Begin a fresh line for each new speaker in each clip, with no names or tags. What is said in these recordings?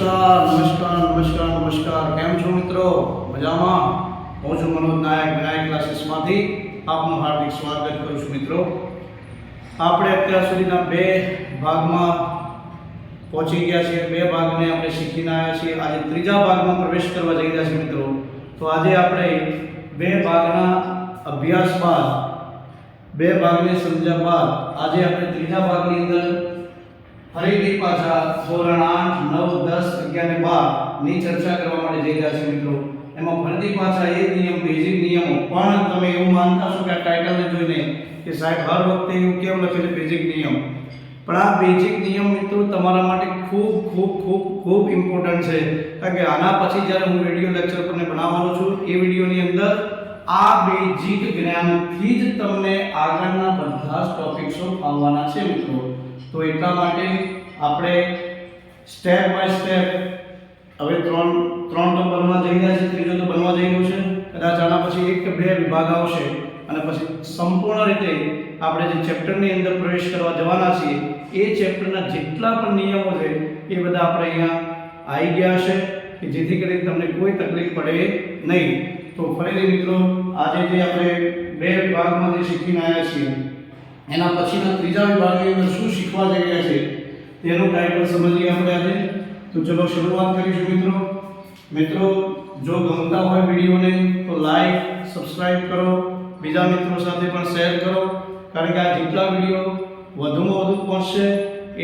નમસ્કાર નમસ્કાર નમસ્કાર નમસ્કાર. કેમ છો મિત્રો? મજામાં? હું છું મનોજ નાયક વિનાયક ક્લાસીસમાંથી આપનું હાર્દિક સ્વાગત કરું છું મિત્રો. આપણે અત્યાર સુધીના બે ભાગમાં પહોંચી ગયા છીએ. બે ભાગને આપણે શીખીને આવ્યા છીએ. આજે ત્રીજા ભાગમાં પ્રવેશ કરવા જઈ રહ્યા છીએ મિત્રો. તો આજે આપણે બે ભાગના અભ્યાસ બાદ, બે ભાગને સમજ્યા બાદ આજે આપણે ત્રીજા ભાગની અંદર ફરીથી પાછા ધોરણ આઠ, નવ, દસ, અગિયાર અને બારની ચર્ચા કરવા માટે જઈ રહ્યા છે મિત્રો. એમાં ફરીથી પાછા એ નિયમ બેઝિક નિયમો. પણ તમે એવું માનતા છો કે આ ટાઇટલને જોઈને કે સાહેબ હર વખતે એવું કેમ લખે છે બેઝિક નિયમ? પણ આ બેઝિક નિયમ મિત્રો તમારા માટે ખૂબ ખૂબ ખૂબ ખૂબ ઇમ્પોર્ટન્ટ છે. કારણ કે આના પછી જ્યારે હું વીડિયો લેક્ચર તમને બનાવવાનો છું, એ વિડીયોની અંદર આ બેઝિક જ્ઞાનથી જ તમને આગળના બધા જ ટોપિક્સો આવવાના છે મિત્રો. તો એટલા માટે આપણે સ્ટેપ બાય સ્ટેપ હવે ત્રણ ત્રણ તો બનવા જઈ રહ્યા છે, ત્રીજો તો બનવા જઈ રહ્યો છે. કદાચ આના પછી એક કે બે વિભાગ આવશે અને પછી સંપૂર્ણ રીતે આપણે જે ચેપ્ટરની અંદર પ્રવેશ કરવા જવાના છીએ, એ ચેપ્ટરના જેટલા પણ નિયમો છે, એ બધા આપણે અહીંયા આવી ગયા છે કે જેથી કરીને તમને કોઈ તકલીફ પડે નહીં. તો ફરીથી મિત્રો, આજે જે આપણે બે વિભાગમાં જે શીખીને આવ્યા છીએ એના પછીના ત્રીજા વિભાગની અંદર શું શીખવા જઈ રહ્યા છે, તેનું ટાઇટલ સમજીએ આપણે આજે. તો ચલો શરૂઆત કરીશું મિત્રો. મિત્રો, જો ગમતા હોય વિડીયોને, તો લાઈક સબસ્ક્રાઇબ કરો. બીજા મિત્રો સાથે પણ શેર કરો. કારણ કે આ જેટલા વીડિયો વધુમાં વધુ પહોંચશે,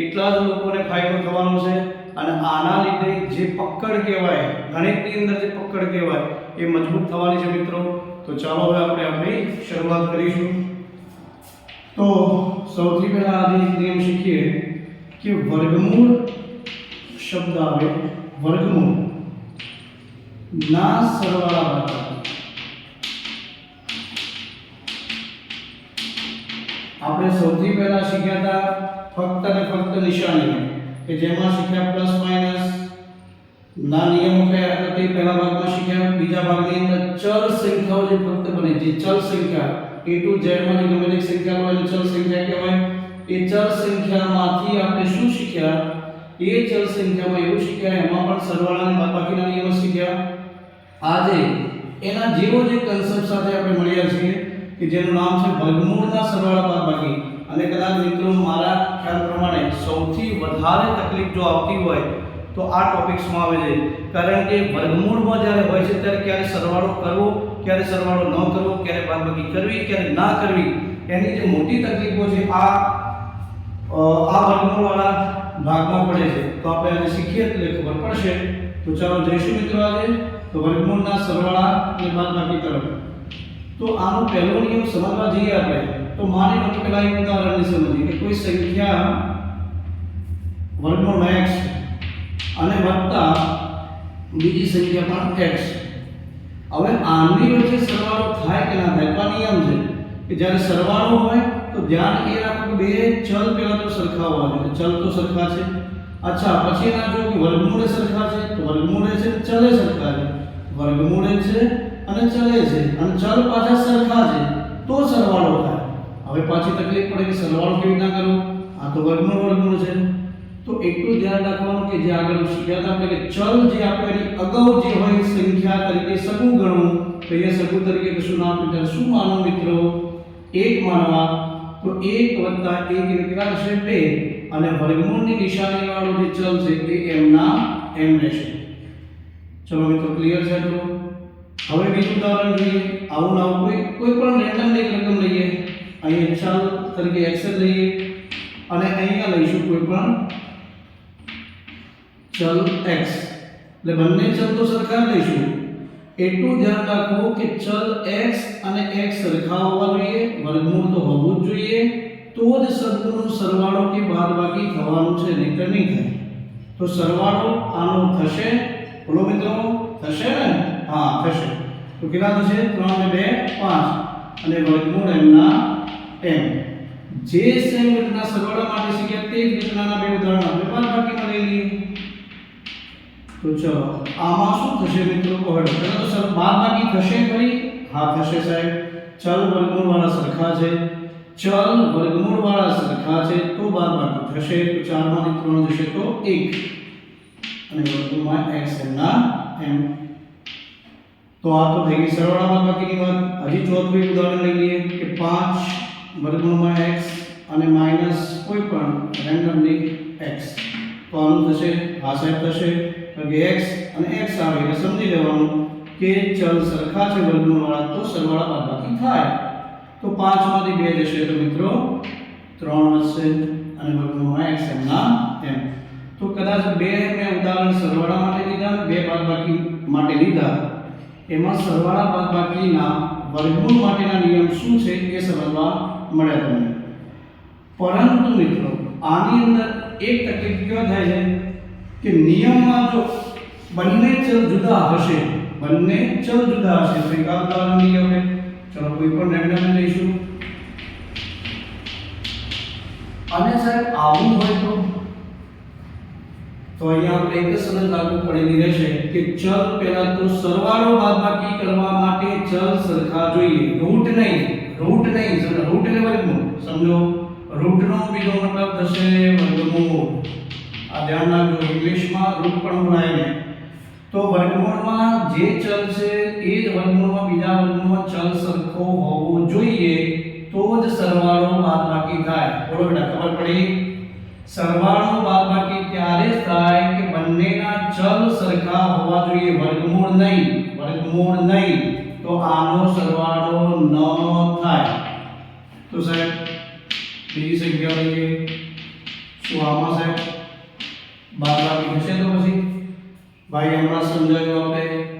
એટલા જ લોકોને ફાયદો થવાનો છે. અને આના લીધે જે પકડ કહેવાય, ગણિતની અંદર જે પકડ કહેવાય, એ મજબૂત થવાની છે મિત્રો. તો ચાલો હવે આપણે આપણી શરૂઆત કરીશું. તો સૌથી પહેલા આજે એક નિયમ શીખીએ કે વર્ગમૂળ શબ્દ આવે વર્ગમૂળ ના સરવાળા બાદબાકી આપણે સૌથી પહેલા શીખ્યા હતા ફક્ત અને ફક્ત નિશાની કે જેમાં શીખ્યા પ્લસ માઇનસ ના નિયમો કયા હતા તે પહેલા ભાગમાં શીખ્યા બીજા ભાગની અંદર ચલ સંખ્યાઓ જે ફક્ત બને જે ચલ સંખ્યા a to z માંથી ગમે તે સંખ્યા હોય એને ચલ સંખ્યા કહેવાય. એ ચલ સંખ્યામાંથી આપણે શું શીખ્યા? એ ચલ સંખ્યામાં એવું શીખ્યા, એમાં પણ સરવાળા અને બાદબાકીના નિયમો શીખ્યા. આજે એના જેવો જે કન્સેપ્ટ સાથે આપણે મળ્યા છીએ કે જેનું નામ છે વર્ગમૂળના સરવાળા બાદબાકી. અને કદાચ મિત્રો મારા ખ્યાલ પ્રમાણે સૌથી વધારે તકલીફ જો આવતી હોય તો આ ટોપિક્સમાં આવે છે. કારણ કે વર્ગમૂળમાં જ્યારે હોય છે, ત્યારે ક્યારે સરવાળો કરવો ક્યારે સરવાળો ન કરવો, ક્યારે બાદબાકી કરવી, ક્યારે ના કરવી, એની જે મોટી તકલીફો છે, આ આ વર્ગમૂળવાળા ભાગમાં પડે છે. તો આપણે આજે શીખીએ એટલે ખબર પડશે. તો ચાલો જઈશું મિત્રો આજે. તો વર્ગમૂળના સરવાળા અને બાદબાકી તરફ તો આનો પહેલો નિયમ સમજવા જઈએ આપણે. તો માની લો કે પહેલા એક ઉદાહરણને સમજીએ કે કોઈ સંખ્યા વર્ગમૂળ x અને વત્તા બીજી સંખ્યા પણ x હવે આની વચ્ચે સરવાળો થાય કે ના થાય તો નિયમ છે કે જ્યારે સરવાળો હોય, તો ધ્યાન એ રાખો કે બે ચલ પહેલા તો સરખા હોવા જોઈએ. ચલ તો સરખા છે. અચ્છા, પછી એના જો કે વર્ગમૂળે સરખા છે, તો વર્ગમૂળે છે, ચલે સરખા છે. વર્ગમૂળે છે અને ચલે છે. અને ચલ પાછા સરખા છે, તો સરવાળો થાય. હવે પાછી તકલીફ પડે કે સરવાળો કેવી રીતના કરવો? આ તો વર્ગમૂળ વર્ગમૂળ છે. એટલું ધ્યાન રાખવાનું કે જે આગળ શીખ્યા હતા, કે ચલ જે આપણે અગાઉ જે હોય સંખ્યા તરીકે સગું ગણવું, તો એ સગું તરીકે કશું નામ પીટર શું માનો મિત્રો? એક માનવા તો એક વત્તા એક કેટલા થશે? બે. અને વર્ગમૂળની નિશાની વાળો જે ચલ છે એ એમના એમ રહેશે ચલો મિત્રો ક્લિયર છે તો હવે બીજું ઉદાહરણ જોઈએ. આવું ના કોઈ કોઈ પણ રેન્ડમ એક રકમ લઈએ. અહીંયા ચલ તરીકે એક્સેલ લઈએ. અને અહીંયા લઈશું કોઈ પણ ચલ x એટલે બંને ચલ તો સરખા લઈશું એટલું ધ્યાન રાખવું કે ચલ x અને x સરખા હોવા જોઈએ, વર્ગમૂળ તો હોવું જ જોઈએ. તો જ શબ્દનો સરવાળો કે બાદબાકી થવાનું છે, નહીંતર નહીં થાય. તો સરવાળો આનો થશે? બોલો મિત્રો, થશે ને? હા, થશે. તો કેટલા થશે? ત્રણ ને બે, પાંચ. અને વર્ગમૂળ એમના એમ. જે સેમ રીતના સરવાળા માટે શીખ્યા તે જ રીતના બે ઉદાહરણ આપણે બાદબાકીમાં લઈ લઈએ તો ચલો, આમાં શું થશે મિત્રો? કહો ચલો, સર બાદબાકી થશે ખરી? હા, થશે સાહેબ. ચલ વર્ગમૂળ વાળા સરખા છે. ચલ વર્ગમૂળ વાળા સરખા છે તો બાદબાકી થશે. તો ચારમાંથી ત્રણ જશે તો એક. અને વર્ગમૂળમાં એક્સ એમના એમ. તો આ તો થઈ ગઈ સરવાળામાં બાકીની વાત. હજી ચોથું એક ઉદાહરણ લઈ લઈએ કે પાંચ વર્ગમૂળમાં એક્સ અને માઇનસ કોઈ પણ રેન્ડમલી એક્સ તો આનું થશે? આ સાહેબ, થશે. કે x અને x આવે એટલે સમજી લેવાનું કે ચલ સરખા છે વર્ગમૂળવાળા, તો સરવાળા બાદબાકી થાય. તો 5 માંથી 2 જશે તો મિત્રો 3 હશે અને વર્ગમૂળમાં x એમના એમ. તો કદાચ બે મેં ઉદાહરણ સરવાળા માટે લીધા બે બાદબાકી માટે લીધા. એમાં સરવાળા બાદબાકીના વર્ગમૂળ માટેના નિયમ શું છે એ સમજવા મળ્યા તમને. પરંતુ મિત્રો, આની અંદર એક તકલીફ કયો થાય છે? કે નિયમમાં જો બંને ચલ જુદા હશે, બંને ચલ જુદા હશે, તો આ ઉદાહરણ ચલો, કોઈ પણ રેન્ડમ લઈશું. અને સાહેબ, આવું હોય તો? તો અહીંયા આપણે એક સમજ લાગુ પડેલી રહેશે કે ચલ પહેલા તો સરવાળો બાદબાકી કરવા માટે ચલ સરખા જોઈએ. રૂટ નહીં રૂટ નહીં રૂટ એટલે વર્ગમૂળ સમજો? રૂટનો બીજો મતલબ થશે વર્ગમૂળ. આ ધ્યાન રાખજો ઇંગ્લિશમાં રૂટ પણ ભણાય ને, તો વર્ગમૂળમાં જે ચલ છે એ જ વર્ગમૂળમાં બીજા વર્ગમૂળમાં ચલ સરખો હોવો જોઈએ, તો જ સરવાળો બાદબાકી થાય. બોલો બેટા, ખબર પડી? સરવાળો બાદબાકી ત્યારે જ થાય કે બંનેના ચલ સરખા હોવા જોઈએ. વર્ગમૂળ નહીં વર્ગમૂળ નહીં, તો આનો સરવાળો ન થાય. તો સાહેબ, બીજી સંખ્યા લઈએ. શું આમાં સાહેબ? બાદબાકી થશે તો પછી ભાઈ હમણાં સમજાવ્યું આપણે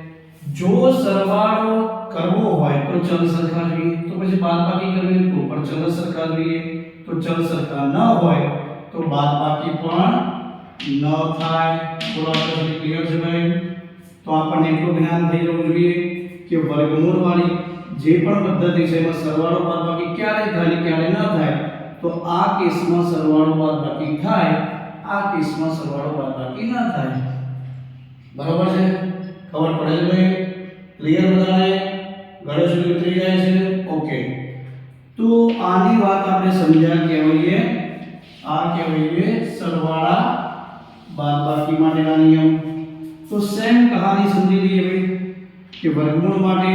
જો સરવાળો કરવો હોય તો ચલ સરખા જોઈએ તો પછી બાદબાકી કરવી હોય તો પણ ચલ સરખા જોઈએ તો ચલ સરખા ન હોય તો બાદબાકી પણ ન થાય થોડા સુધી ક્લિયર છે ભાઈ તો આપણને એટલું જ્ઞાન થઈ જવું જોઈએ કે વર્ગમૂળ વાળી જે પણ પદ્ધતિ છે એમાં સરવાળો બાદબાકી ક્યારે થાય ને ક્યારે ન થાય તો આ કેસમાં સરવાળો બાદબાકી થાય આ કેસમાં સરવાળો બાદબાકી ન થાય? બરાબર છે? ખબર પડે છે ભાઈ? ક્લિયર બધાને? ઘરે સુધી ઉતરી જાય છે? ઓકે તો આની વાત આપણે સમજ્યા કહેવાઈએ આ કહેવાઈએ સરવાળા બાદબાકી માટેના નિયમ. તો સેમ કહાની સમજી લઈએ ભાઈ કે વર્ગમૂળ માટે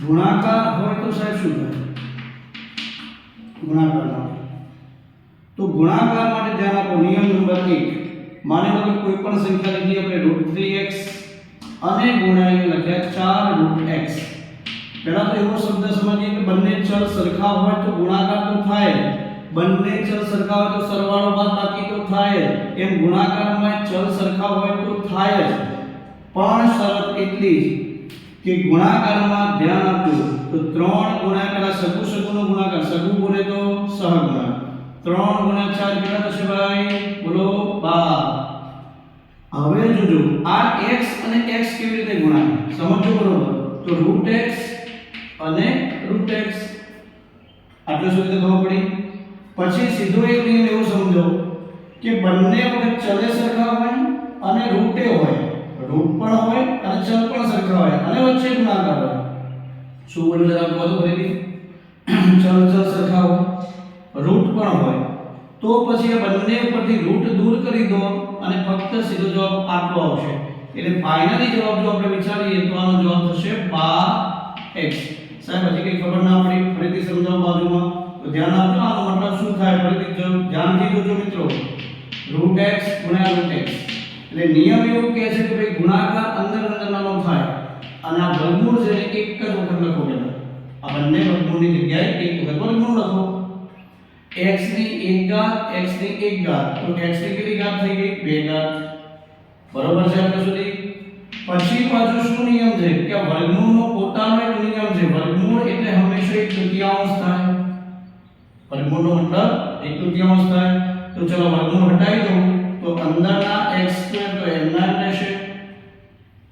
ગુણાકાર હોય તો સાહેબ શું થાય? ગુણાકાર માટે તો ગુણાકાર માટે ધ્યાન આપો નિયમ નંબર 1 માની લો કે કોઈ પણ સંખ્યા લીધી, આપણે √3x અને ગુણાઈને લખ્યા ચાર રૂટ એક્સ પહેલા તો એવો શબ્દ સમજીએ કે બંને ચલ સરખા હોય તો ગુણાકાર તો થાય. બંને ચલ સરખા હોય તો સરવાળો બાદબાકી તો થાય. એમ ગુણાકારમાં ચલ સરખા હોય તો થાય જ પણ શરત એટલી જ કે ગુણાકારમાં ધ્યાન આપજો તો 3 ગુણાકાર સગુ સગુનો ગુણાકાર, સગુ બોલે તો સહગુણાકાર 3 ગુણ્યા ચાર કેટલા થશે ભાઈ, બોલો, બાર. હવે જોજો, આ x અને x કેવી રીતે ગુણાય? સમજો બરોબર. તો રૂટ √x અને √x. આટલું સુધી તો ખબર પડી? પછી સીધો એક નિયમ એવો સમજો કે બંને વખત ચલે સરખા હોય અને રૂટે હોય. રૂટ પણ હોય અને ચલ પણ સરખા હોય. અને વચ્ચે ગુણાકાર હોય. શું બોલ્યું જરા કહો તો ફરીથી ચલ ચલ સરખા હોય. રૂટ પણ હોય, તો પછી આ બંને ઉપરથી રૂટ દૂર કરી દો અને ફક્ત સીધો જવાબ આટલો આવશે. એટલે ફાઇનલી જવાબ જો આપણે વિચારીએ, તો આનો જવાબ થશે 12x સાહેબ, હજી કંઈ ખબર ના પડી? ફરીથી સમજાવો બાજુમાં? તો ધ્યાન આપજો, આનો મતલબ શું થાય? ફરીથી ધ્યાનથી જોજો મિત્રો. રૂટ એક્સ ગુણ્યા √x એટલે નિયમ એવું કહે છે કે ભાઈ ગુણાકાર અંદર અંદરનો થાય અને આ વર્ગમૂળ છે એક જ વખત લખો પહેલા. આ બંને વર્ગમૂળની જગ્યાએ એક વખત વર્ગમૂળ લખો. X ની એક ઘાત x ની એક ઘાત તો x ની કેટલી ઘાત થઈ ગઈ બે ઘાત બરોબર છે અત્યાર સુધી પછી પાછું શું નિયમ છે કે આ વર્ગમૂળનો પોતાનો એક નિયમ છે વર્ગમૂળ એટલે હંમેશા એક તૃતીયાંશ થાય। વર્ગમૂળનો મતલબ એક તૃતીયાંશ થાય. તો ચલો વર્ગમૂળ હટાવી દઉં. તો અંદરના x2 તો એમના એમ રહેશે.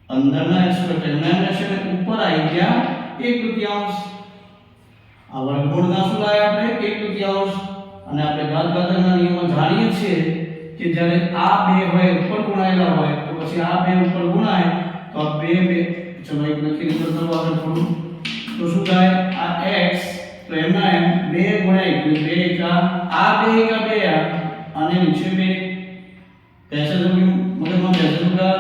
અંદરના x2 તો એમના એમ રહેશે અને ઉપર આવી ગયા એક તૃતીયાંશ. આ વર્ગમૂળના શું લાયા આપણે? એક તૃતીયાંશ. અને આપણે ગાંધગાંધના નિયમો જાણીએ છીએ કે જ્યારે આ બે હોય, ઉપર ગુણાયેલા હોય, તો પછી આ બે ઉપર ગુણાય, તો આ બે બે. ચલો એક લખી લીધો ચલો આગળ થોડું. તો શું થાય? આ x તો એમના એમ બે ગુણ્યા, એટલે બે એકા આ બે એકા બે અને નીચે બે. પૈસા તો મગજમાં પૈસા ઉડા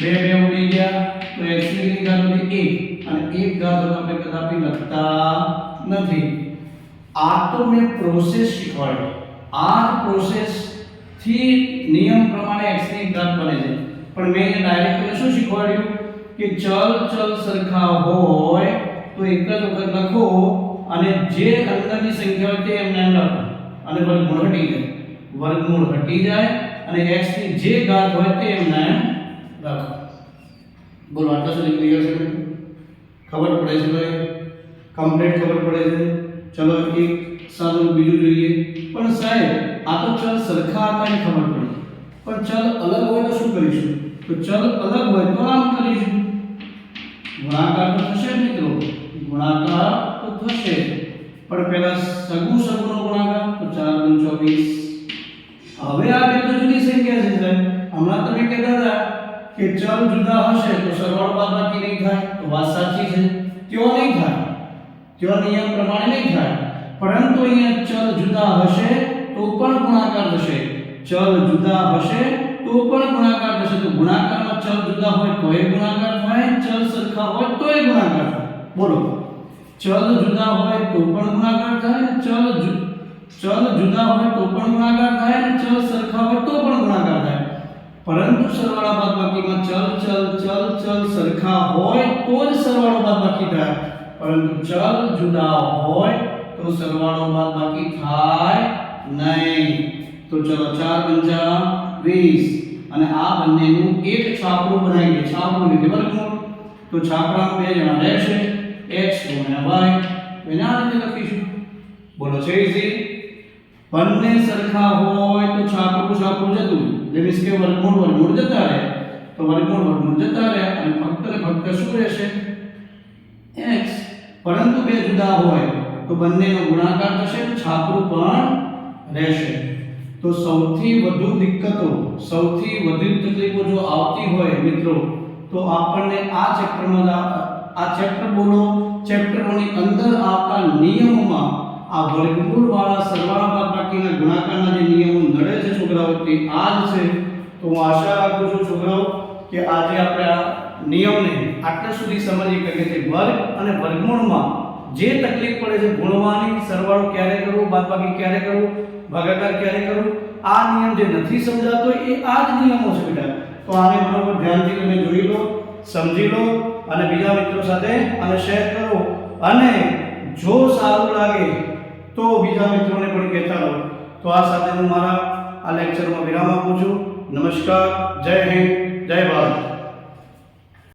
બે બે ઉડી ગયા, તો x ની ઘાત ઉડી અને એક ઘાત આપણે કદાપી લખતા નથી. આ તો મેં પ્રોસેસ શીખવાડી આ પ્રોસેસથી નિયમ પ્રમાણે x ની ઘાત બને છે પણ મેં ડાયરેક્ટ શું શીખવાડ્યું કે ચલ ચલ સરખા હોય તો એક જ વખત લખો અને જે અંદરની સંખ્યા હોય તે એમને એમ લખો અને વર્ગમૂળ હટી જાય વર્ગમૂળ હટી જાય અને x ની જે ઘાત હોય તે એમને એમ લખો બોલો આટલા સુધી ક્લિયર છે? ખબર પડે છે ભાઈ કમ્પ્લીટ ખબર પડે છે ચલો એક સાદું બીજું જોઈએ પણ સાહેબ આ તો ચલ સરખા હતા એ ખબર પડી પણ ચલ અલગ હોય તો શું કરીશું તો ચલ અલગ હોય તો આમ કરીશું ગુણાકાર તો થશે જ મિત્રો ગુણાકાર તો થશે પણ પહેલા સગું સગુંનો ગુણાકાર તો 4 24 હવે આ બે તો જુદી સંખ્યા છે સાહેબ હમણાં તમે કહેતા હતા કે ચલ જુદા હશે, તો સરવાળો બાદબાકી નહીં થાય, તો વાત સાચી છે. ત્યો નહીં થાય. ત્યો નિયમ પ્રમાણે નહીં થાય પરંતુ અહીંયા ચલ જુદા હશે તો પણ ગુણાકાર થશે ચલ જુદા હશે તો પણ ગુણાકાર થશે તો ગુણાકારમાં ચલ જુદા હોય તો એ ગુણાકાર થાય ચલ સરખા હોય તો એ ગુણાકાર થાય બોલો ચલ જુદા હોય તો પણ ગુણાકાર થાય અને ચલ જુ- ચલ જુદા હોય તો પણ ગુણાકાર થાય અને ચલ સરખા હોય તો પણ ગુણાકાર થાય પરંતુ સરવાળા બાદબાકીમાં ચલ ચલ ચલ ચલ સરખા હોય તો જ સરવાળો બાદબાકી થાય પરંતુ ચલ જુદા હોય, તો સરવાળો બાદબાકી થાય નહીં. તો ચલો 4 પંચા 20 અને આ બંનેનું એક છાપરું બનાવીએ છાપરું એટલે વર્ગમૂળ. તો છાપરામાં બે જણા રહેશે. x y એના રીતે લખીશું. બોલો, છે easy? બંને સરખા હોય તો છાપરું છાપરું જતું એટલે મીન્સ કે વર્ગમૂળ વર્ગમૂળ જતા રહે. તો વર્ગમૂળ વર્ગમૂળ જતા રહે. અને ફક્ત ને ફક્ત શું રહેશે? પરંતુ બે જુદા હોય, તો બંનેનો ગુણાકાર થશે, છાપરું પણ રહેશે. તો સૌથી વધુ દિક્કતો, સૌથી વધુ તકલીફો જો આવતી હોય મિત્રો, તો આપણને આ ચેપ્ટરમાં, આ ચેપ્ટર બોલો ચેપ્ટરોની અંદર આવતા નિયમોમાં, આ વર્ગમૂળ વાળા સરવાળા બાદબાકીના ગુણાકારના જે નિયમો નડે છે છોકરાઓ, તે આ જ છે. તો હું આશા રાખું છું છોકરાઓ, કે આજે આપણે આ નિયમને આટલા સુધી સમજી કે છે વર્ગ અને વર્ગમૂળમાં જે તકલીફ પડે છે ગુણવાની સરવાળો ક્યારે કરવો, બાદબાકી ક્યારે કરવું, ભાગાકાર ક્યારે કરવું, આ નિયમ જે નથી સમજાતો એ આ જ નિયમો છે બેટા. તો આને બરોબર ધ્યાનથી તમે જોઈ લો, સમજી લો અને બીજા મિત્રો સાથે આને શેર કરો. અને જો સારું લાગે તો બીજા મિત્રોને પણ કહેતા રહો. તો આ સાથે હું મારા આ લેક્ચરમાં વિરામ આપું છું. નમસ્કાર, જય હિન્દ, જય ભારત.